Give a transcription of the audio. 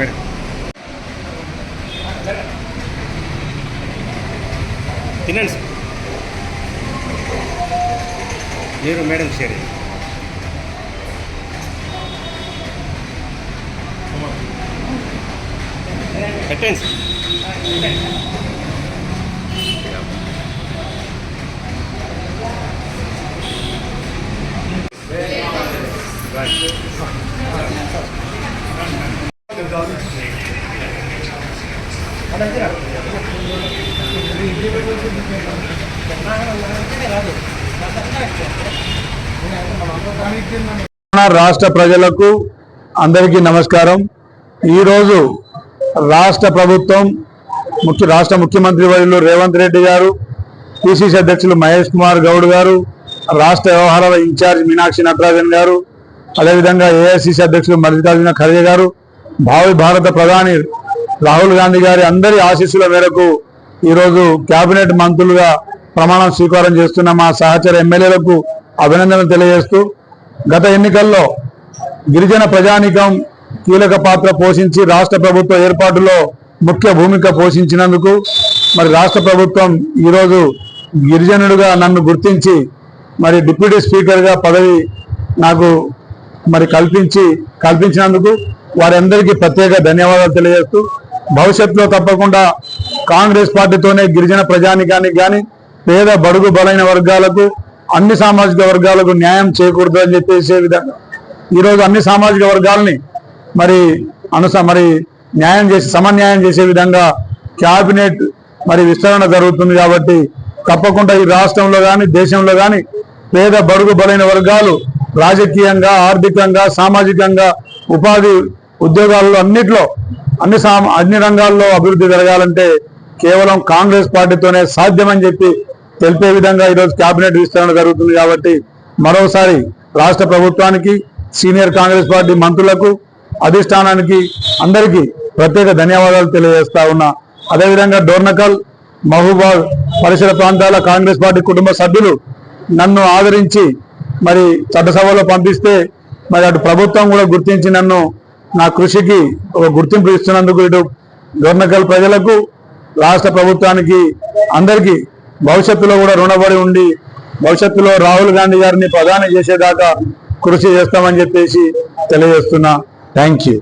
ಕಡೆ. ತಿನ್ನಣ್ಣ ನೀರು ಮೇಡಮ್ ಸೇರಿ? ಅಟೆನ್ಸ್ Right. రాష్ట్ర ప్రజలకు అందరికీ నమస్కారం. ఈరోజు రాష్ట్ర ప్రభుత్వం ముఖ్య రాష్ట్ర ముఖ్యమంత్రి వర్యులు రేవంత్ రెడ్డి గారు పిసిసి అధ్యక్షులు మహేష్ కుమార్ గౌడ్ గారు రాష్ట్ర వ్యవహారాల ఇన్ఛార్జ్ మీనాక్షి నటరాజన్ గారు అదేవిధంగా ఏఐసిసి అధ్యక్షులు మల్లికార్జున ఖర్గే గారు భావి భారత ప్రధాని రాహుల్ గాంధీ గారి అందరి ఆశీస్సుల మేరకు ఈరోజు కేబినెట్ మంత్రులుగా ప్రమాణం స్వీకారం చేస్తున్న మా సహచర ఎమ్మెల్యేలకు అభినందనలు తెలియజేస్తూ గత ఎన్నికల్లో గిరిజన ప్రజానికం కీలక పాత్ర పోషించి రాష్ట్ర ప్రభుత్వ ఏర్పాటులో ముఖ్య భూమిక పోషించినందుకు మరి రాష్ట్ర ప్రభుత్వం ఈరోజు గిరిజనుడిగా నన్ను గుర్తించి మరి డిప్యూటీ స్పీకర్గా పదవి నాకు మరి కల్పించి కల్పించినందుకు వారందరికీ ప్రత్యేక ధన్యవాదాలు తెలియజేస్తూ భవిష్యత్తులో తప్పకుండా కాంగ్రెస్ పార్టీతోనే గిరిజన ప్రజానికానికి కానీ పేద బడుగు బలైన వర్గాలకు అన్ని సామాజిక వర్గాలకు న్యాయం చేకూరుతుందని చెప్పేసే విధంగా. ఈరోజు అన్ని సామాజిక వర్గాలని మరి అనుస మరి న్యాయం చేసి సమన్యాయం చేసే విధంగా క్యాబినెట్ మరి విస్తరణ జరుగుతుంది కాబట్టి తప్పకుండా ఈ రాష్ట్రంలో కానీ దేశంలో కానీ పేద బడుగు బలైన వర్గాలు రాజకీయంగా ఆర్థికంగా సామాజికంగా ఉపాధి ఉద్యోగాల్లో అన్నిట్లో అన్ని అన్ని రంగాల్లో అభివృద్ధి జరగాలంటే కేవలం కాంగ్రెస్ పార్టీతోనే సాధ్యమని చెప్పి తెలిపే విధంగా ఈరోజు కేబినెట్ విస్తరణ జరుగుతుంది కాబట్టి మరోసారి రాష్ట్ర ప్రభుత్వానికి సీనియర్ కాంగ్రెస్ పార్టీ మంత్రులకు అధిష్టానానికి అందరికీ ప్రత్యేక ధన్యవాదాలు తెలియజేస్తా ఉన్నా. అదేవిధంగా డోర్నకల్ మహబూబాద్ పరిసర ప్రాంతాల కాంగ్రెస్ పార్టీ కుటుంబ సభ్యులు నన్ను ఆదరించి మరి చట్టసభలో పంపిస్తే మరి అటు ప్రభుత్వం కూడా గుర్తించి నన్ను నా కృషికి ఒక గుర్తింపు ఇస్తున్నందుకు ఇటు డోర్నకల్ ప్రజలకు రాష్ట్ర ప్రభుత్వానికి అందరికీ భవిష్యత్తులో కూడా రుణపడి ఉండి భవిష్యత్తులో రాహుల్ గాంధీ గారిని ప్రధాని చేసేదాకా కృషి చేస్తామని చెప్పేసి తెలియజేస్తున్నా. Thank you.